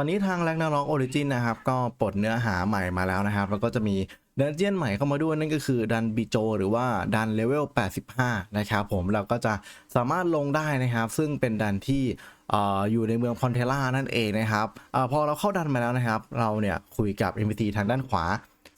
ตอนนี้ทางแร็กนาร็อกออริจินนะครับ ก็ปลดเนื้อหาใหม่มาแล้วนะครับ แล้วก็จะมีดันเจียนใหม่เข้ามาด้วยนั่นก็คือดันบิโจหรือว่าดันเลเวล 85 นะครับผมเราก็จะสามารถลงได้นะครับ ซึ่งเป็นดันที่ออยู่ในเมืองพอนเทล่านั่นเองนะครับออพอเราเข้าดันมาแล้วนะครับ เราเนี่ยคุยกับ NPC ทางด้านขวา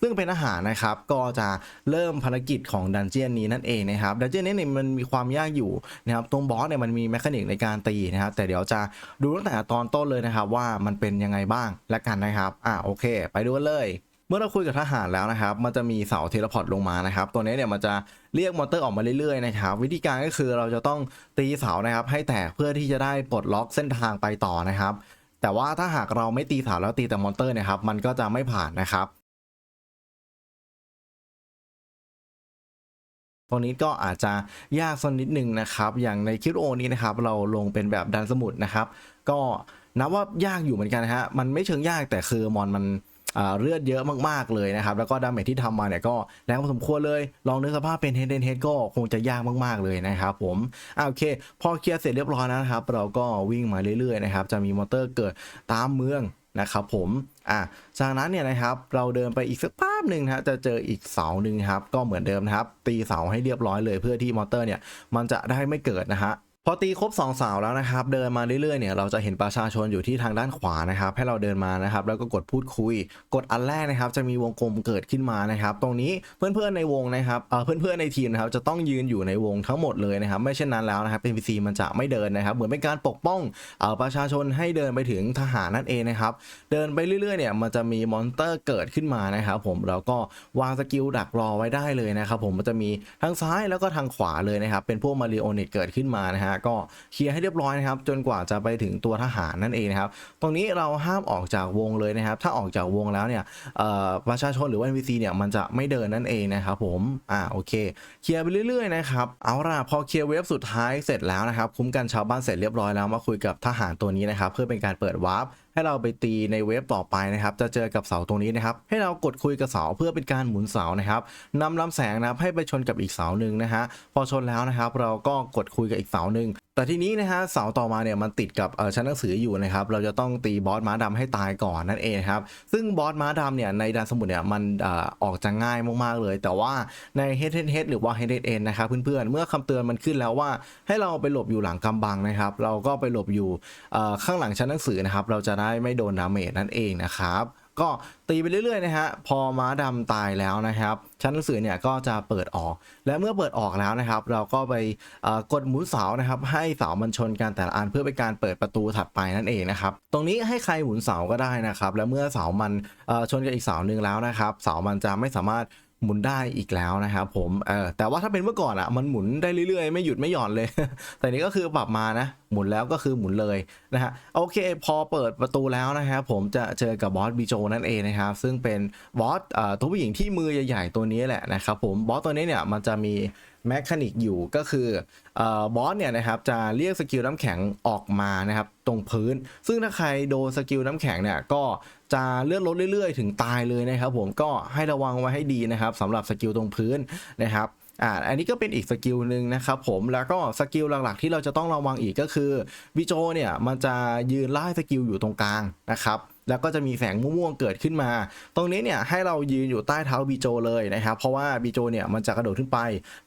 ซึ่งเป็นอาหารนะครับก็จะเริ่มภารกิจของดันเจียนนี้นั่นเองนะครับดันเจียนนี้เนี่ยมันมีความยากอยู่นะครับตรงบอสเนี่ยมันมีแมคานิกในการตีนะครับแต่เดี๋ยวจะดูตั้งแต่ตอนต้นเลยนะครับว่ามันเป็นยังไงบ้างและกันนะครับอะโอเค ไปดูกันเลยเมื่อเราคุยกับทหารแล้วนะครับ มันจะมีเสาเทเลพอร์ตลงมานะครับ ตัวนี้เนี่ยมันจะเรียกมอเตอร์ออกมาเรื่อยๆนะครับ วิธีการก็คือเราจะต้องตีเสานะครับ ให้แตกเพื่อที่จะได้ปลดล็อกเส้นทางไปต่อนะครับ แต่ว่าถ้าหากเราไม่ตีเสาแล้วตีแต่มอเตอร์นะครับ มันก็จะไม่ผ่านนะครับ ตรงนี้ก็อาจจะยากสักนิดหนึ่งนะครับ อย่างในคลิปวิดีโอนี้นะครับ เราลงเป็นแบบดันสมุดนะครับ ก็นับว่ายากอยู่เหมือนกันนะฮะ มันไม่เชิงยากแต่คือมอนมันเลือดเยอะมากๆเลยนะครับ แล้วก็ดาเมจที่ทำมาเนี่ยก็แรงพอสมควรเลย ลองนึกสภาพเป็นเฮดเดนเฮดก็คงจะยากมากๆเลยนะครับผมอโอเค พอเคลียร์เสร็จเรียบร้อยแล้วนะครับ เราก็วิ่งมาเรื่อยๆนะครับ จะมีมอเตอร์เกิดตามเมือง นะครับผมอะจากนั้นเนี่ยนะครับเราเดินไปอีกสักภาพหนึ่งนะจะเจออีกเสาหนึ่งครับก็เหมือนเดิมนะครับ ตีเสาให้เรียบร้อยเลยเพื่อที่มอเตอร์เนี่ยมันจะได้ไม่เกิดนะฮะ พอตีครบ2เสาแล้วนะครับ เดินมาเรื่อยๆเนี่ยเราจะเห็นประชาชนอยู่ที่ทางด้านขวานะครับ ให้เราเดินมานะครับ แล้วก็กดพูดคุย กดอันแรกนะครับ จะมีวงกลมเกิดขึ้นมานะครับ ตรงนี้เพื่อนๆในวงนะครับเอ่อเพื่อนๆในทีมนะครับจะต้องยืนอยู่ในวงทั้งหมดเลยนะครับ ไม่เช่นนั้นแล้วนะครับ NPC มันจะไม่เดินนะครับ เหมือนเป็นการปกป้องเอ่อประชาชนให้เดินไปถึงทหารนั่นเองนะครับ เดินไปเรื่อยๆเนี่ยมันจะมีมอนสเตอร์เกิดขึ้นมานะครับ ผมเราก็วางสกิลดักรอไว้ได้เลยนะครับ ผมมันจะมีทางซ้ายแล้วก็ทางขวาเลยนะครับ เป็นพวกมาริโอเนตเกิดขึ้นมานะฮะก็เคลียร์ให้เรียบร้อยนะครับ จนกว่าจะไปถึงตัวทหารนั่นเองนะครับ ตรงนี้เราห้ามออกจากวงเลยนะครับ ถ้าออกจากวงแล้วเนี่ยประชาชนหรือว่า NPC เนี่ยมันจะไม่เดินนั่นเองนะครับผมอ่าโอเคเคลียร์ไปเรื่อยๆนะครับเอาล่ะพอเคลียร์เวฟสุดท้ายเสร็จแล้วนะครับ คุ้มกันชาวบ้านเสร็จเรียบร้อยแล้วมาคุยกับทหารตัวนี้นะครับ เพื่อเป็นการเปิดวาร์ปให้เราไปตีในเวฟต่อไปนะครับ จะเจอกับเสาตรงนี้นะครับ ให้เรากดคุยกับเสาเพื่อเป็นการหมุนเสานะครับนำลำแสงนะครับให้ไปชนกับอีกเสาหนึ่งนะฮะพอชนแล้วนะครับ เราก็กดคุยกับอีกเสาหนึ่ง แต่ทีนี้นะฮะเสาต่อมาเนี่ยมันติดกับชั้นหนังสืออยู่นะครับเราจะต้องตีบอสม้าดำให้ตายก่อนนั่นเองครับซึ่งบอสม้าดำเนี่ยในดานสมุทรเนี่ยมันอออกจะง่ายมากๆเลย แต่ว่าใน h ฮ d h e a d หรือว่า h ฮ d h e a d นะครับเพื่อนๆเมื่อคำเตือนมันขึ้นแล้วว่าให้เราไปหลบอยู่หลังกำบังนะครับเราก็ไปหลบอยู่ข้างหลังชั้นหนังสือนะครับเราจะได้ไม่โดนดาเมจนั่นเองนะครับ ก็ตีไปเรื่อยๆนะฮะพอม้าดำตายแล้วนะครับ ชั้นหนังสือเนี่ยก็จะเปิดออก และเมื่อเปิดออกแล้วนะครับ เราก็ไปกดหมุนเสานะครับ ให้เสามันชนกันแต่ละอันเพื่อเป็นการเปิดประตูถัดไปนั่นเองนะครับ ตรงนี้ให้ใครหมุนเสาก็ได้นะครับ แล้วเมื่อเสามันชนกับอีกเสาหนึ่งแล้วนะครับ เสามันจะไม่สามารถ หมุนได้อีกแล้วนะครับผมเออแต่ว่าถ้าเป็นเมื่อก่อนอะมันหมุนได้เรื่อยๆ ไม่หยุดไม่หย่อนเลย แต่นี้ก็คือปรับมานะ หมุนแล้วก็คือหมุนเลยนะฮะโอเค พอเปิดประตูแล้วนะครับผมจะเจอกับบอสบีโจนั่นเองนะครับซึ่งเป็นบอสเอ่อตัวผู้หญิงที่มือใหญ่ๆตัวนี้แหละนะครับผมบอสตัวนี้เนี่ยมันจะมีแมคานิกอยู่ก็คือเอ่อบอสเนี่ยนะครับจะเรียกสกิลน้ำแข็งออกมานะครับตรงพื้น ซึ่งถ้าใครโดนสกิลน้ำแข็งเนี่ยก็ จะเลื่อนลดเรื่อยๆ ถึงตายเลยนะครับผมก็ให้ระวังไว้ให้ดีนะครับสำหรับสกิลตรงพื้นนะครับอ่าอันนี้ก็เป็นอีกสกิลหนึ่งนะครับผมแล้วก็สกิลหลักๆ ที่เราจะต้องระวังอีกก็คือวิโจเนี่ยมันจะยืนไล่สกิลอยู่ตรงกลางนะครับแล้วก็จะมีแสงม่วงๆเกิดขึ้นมา ตรงนี้เนี่ยให้เรายืนอยู่ใต้เท้าบีโจเลยนะครับ เพราะว่าบีโจเนี่ยมันจะกระโดดขึ้นไป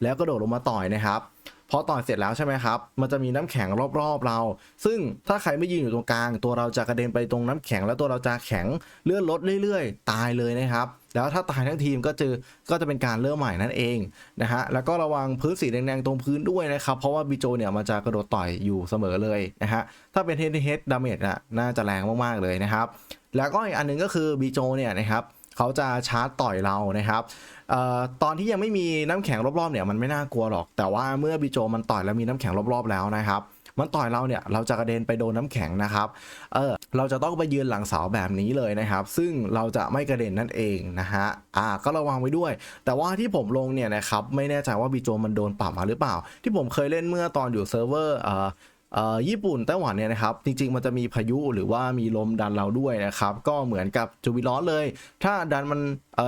แล้วกระโดดลงมาต่อยนะครับ พอต่อยเสร็จแล้วใช่ไหมครับ มันจะมีน้ำแข็งรอบๆเรา ซึ่งถ้าใครไม่ยืนอยู่ตรงกลาง ตัวเราจะกระเด็นไปตรงน้ำแข็ง แล้วตัวเราจะแข็งเลื่อนลดเรื่อยๆ ตายเลยนะครับ แล้วถ้าตายทั้งทีมก็จะก็จะเป็นการเริ่มใหม่นั่นเองนะฮะ แล้วก็ระวังพื้นสีแดงๆตรงพื้นด้วยนะครับ เพราะว่าบีโจเนี่ยมันจะกระโดดต่อยอยู่เสมอเลยนะฮะ ถ้าเป็นเฮดเฮดดาเมจน่ะน่าจะแรงมากๆเลยนะครับ แล้วก็อีกอันหนึงก็คือบีโจเนี่ยนะครับ เขาจะชาร์จต่อยเรานะครับออตอนที่ยังไม่มีน้ำแข็งรอบๆเนี่ยมันไม่น่ากลัวหรอก แต่ว่าเมื่อบีโจมันต่อยแล้วมีน้ำแข็งรอบๆแล้วนะครับมันต่อยเราเนี่ยเราจะกระเด็นไปโดนน้ำแข็งนะครับ เออเราจะต้องไปยืนหลังเสาแบบนี้เลยนะครับ ซึ่งเราจะไม่กระเด็นนั่นเองนะฮะ อ่า ก็ระวังไว้ด้วย แต่ว่าที่ผมลงเนี่ยนะครับไม่แน่ใจว่าบีโจมันโดนปรับมาหรือเปล่า ที่ผมเคยเล่นเมื่อตอนอยู่เซิร์ฟเวอร์เอ่อ ญี่ปุ่นไต้หวันเนี่ยนะครับ จริง ๆ มันจะมีพายุหรือว่ามีลมดันเราด้วยนะครับ ก็เหมือนกับจูบิล้อนเลย ถ้าดันมัน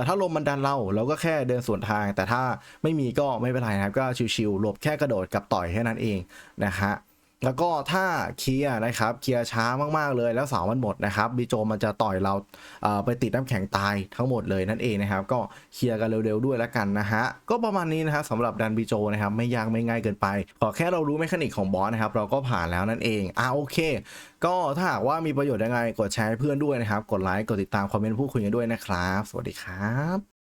ถ้าลมมันดันเราเราก็แค่เดินสวนทาง แต่ถ้าไม่มีก็ไม่เป็นไรนะครับ ก็ชิวๆหลบแค่กระโดดกับต่อยแค่นั้นเองนะฮะ แล้วก็ถ้าเคลียร์นะครับเคลียร์ช้ามากๆเลยแล้วเสามันหมดนะครับบีโจมันจะต่อยเราเอ่อไปติดน้ำแข็งตายทั้งหมดเลยนั่นเองนะครับ ก็เคลียร์กันเร็วๆด้วยแล้วกันนะฮะก็ประมาณนี้นะครับสำหรับดันบีโจนะครับไม่ยากไม่ง่ายเกินไป ขอแค่เรารู้เมคานิกของบอสนะครับเราก็ผ่านแล้วนั่นเองอ่าโอเค ก็ถ้าหากว่ามีประโยชน์ยังไงกดแชร์ให้เพื่อนด้วยนะครับ กดไลค์กดติดตามคอมเมนต์พูดคุยกันด้วยนะครับ สวัสดีครับ